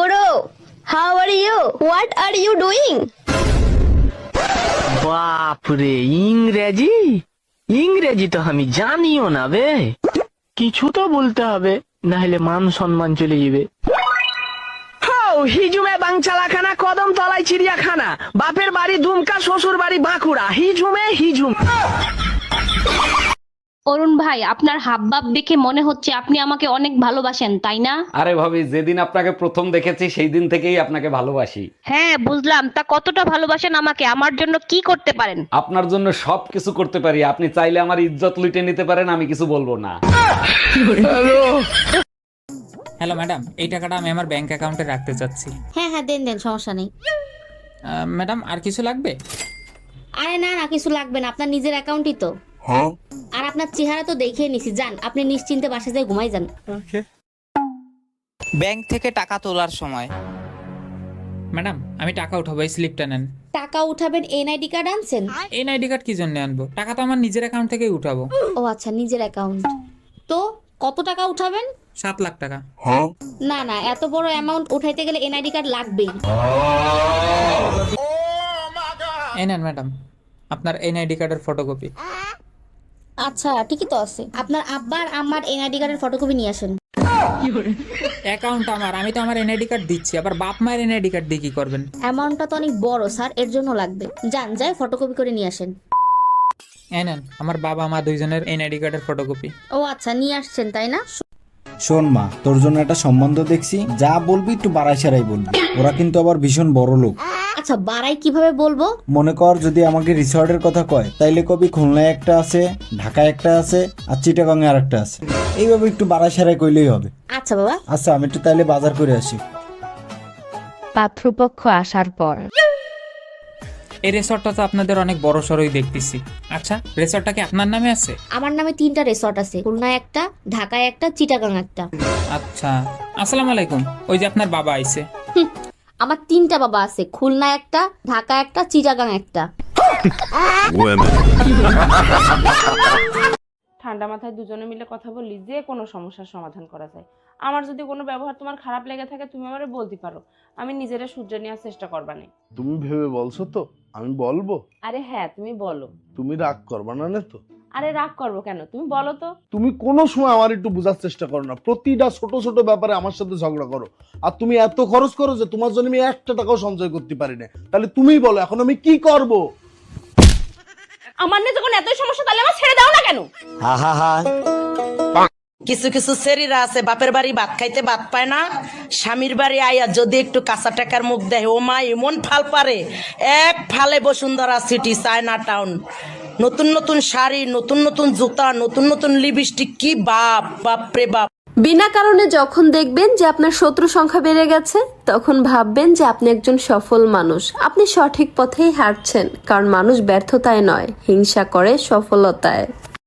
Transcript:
bro. How are you? What are you doing? বাপরে ইংরেজি ইংরেজি তো আমি জানিও না বে কিছু তো বলতে হবে না হলে মান সম্মান চলে যাবে হিজুমে বাংচালাখানা কদম তলায় চিড়িয়াখানা বাপের বাড়ি দুমকা শ্বশুর বাড়ি বাঁকুড়া হিজুমে হিজুম অরুণ ভাই আপনার হাবভাব দেখে মনে হচ্ছে আপনি আমাকে অনেক ভালোবাসেন তাই না? আরে ভাবি যেদিন আপনাকে প্রথম দেখেছি সেই দিন থেকেই আপনাকে ভালোবাসি। হ্যাঁ বুঝলাম। তা কতটা ভালোবাসেন আমাকে? আমার জন্য কি করতে পারেন? আপনার জন্য সব কিছু করতে পারি। আপনি চাইলে আমার ইজ্জত লুটে নিতে পারেন আমি কিছু বলব না। হ্যালো ম্যাডাম এই টাকাটা আমি আমার ব্যাংক অ্যাকাউন্টে রাখতে চাচ্ছি। হ্যাঁ হ্যাঁ দেন দেন সমস্যা নেই। আহ, ম্যাডাম আর কিছু লাগবে? আরে না না কিছু লাগবে না। আপনার নিজের অ্যাকাউন্টই তো। আর আপনার চেহারা তো দেখিয়ে নিছি যান আপনি নিশ্চিন্তে বাসা যায় ঘুমাই যান। ব্যাংক থেকে টাকা তোলার সময়। ম্যাডাম আমি টাকা উঠাবো এই স্লিপটা নেন। টাকা উঠাবেন এনআইডি কার্ড আনছেন? এনআইডি কার্ড কি জন্য আনব? টাকা তো আমার নিজের অ্যাকাউন্ট থেকেই উঠাবো। ও আচ্ছা নিজের অ্যাকাউন্ট তো কত টাকা উঠাবেন? সাত লাখ টাকা। না না এত বড় অ্যামাউন্ট উঠাইতে গেলে এনআইডি কার্ড লাগবেই এই নেন ম্যাডাম আপনার এনআইডি কার্ডের ফটোকপি আচ্ছা ঠিকই তো আছে। আপনার আব্বার আম্মার এনআইডি কার্ডের ফটোকপি নিয়ে আসেন। অ্যাকাউন্ট আমার আমি তো আমার এনআইডি কার্ড দিচ্ছি আবার বাপ মায়ের এনআইডি কার্ড দিয়ে কি করবেন? অ্যামাউন্টটা তো অনেক বড় স্যার এর জন্য লাগবে। যান যাই ফটোকপি করে নিয়ে আসেন। এই নেন আমার বাবা মা দুইজনের এনআইডি কার্ডের ফটোকপি ও আচ্ছা নিয়ে আসছেন তাই না? শোন মা তোর জন্য একটা সম্বন্ধ দেখছি যা বলবি একটু বাড়াই সারাই বলবি। ওরা কিন্তু আবার ভীষণ বড় লোক। আচ্ছা বাড়াই কীভাবে বলব? মনে কর যদি আমাকে রিসর্টের কথা কয় তাইলে কবি খুলনায় একটা আছে ঢাকায় একটা আছে আর চিটাগাং আর একটা আছে। এইভাবে একটু বাড়াই সারাই কইলেই হবে। আচ্ছা বাবা। আচ্ছা আমি একটু তাইলে বাজার করে আসি। পাত্রপক্ষ আসার পর। এই রেসর্টটা তো আপনাদের অনেক বড় সড়ই দেখতেছি। আচ্ছা রেসর্টটা কি আপনার নামে আছে? আমার নামে তিনটা রিসর্ট আছে খুলনায় একটা ঢাকায় একটা চিটাগাং একটা। আচ্ছা আসসালামু আলাইকুম। ওই যে আপনার বাবা আইছে। হুম, আমার তিনটা বাবা আছে খুলনা একটা ঢাকা একটা চিটাগাং একটা। ঠান্ডা মাথায় দুজনে মিলে কথা বললি যে কোনো সমস্যার সমাধান করা যায়। আমার যদি কোনো ব্যবহার তোমার খারাপ লেগে থাকে তুমি আমারে বলতে পারো। আমি নিজেরা সূর্য নেওয়ার চেষ্টা করবানে তুমি ভেবে বলছো তো আমি বলব? আরে হ্যাঁ তুমি বলো। তুমি রাগ করবা না নে তো। আরে রাগ করব কেন? তুমি বলো তো। তুমি কোনো সময় আমার একটু বোঝার চেষ্টা করো না। প্রতিটা ছোট ছোট ব্যাপারে আমার সাথে ঝগড়া করো। আর তুমি এত খরচ করো যে তোমার জন্য আমি একটা টাকাও সঞ্চয় করতে পারি না। তাহলে তুমিই বলো এখন আমি কি করব? আমার নিয়ে যখন এতই সমস্যা তাহলে আমার ছেড়ে দাও না কেন? কিছু কিছু শরীরা আছে বাপের বাড়ি ভাত খাইতে ভাত পায় না। স্বামীর বাড়ি আইয়া যদি একটু কাঁচা টাকার মুখ দেয় ও মা এমন ফাল পারে। এক ফালে বসুন্ধরা সিটি চায়না টাউন নতুন নতুন শাড়ি, নতুন নতুন জুতা, নতুন নতুন লিপস্টিক, কি বাপ বাপ রে বাপ। বিনা কারণে যখন দেখবেন যে আপনার শত্রু সংখ্যা বেড়ে গেছে, তখন ভাববেন যে আপনি একজন সফল মানুষ। আপনি সঠিক পথেই হাঁটছেন, কারণ মানুষ ব্যর্থতায় নয়, হিংসা করে সফলতায়।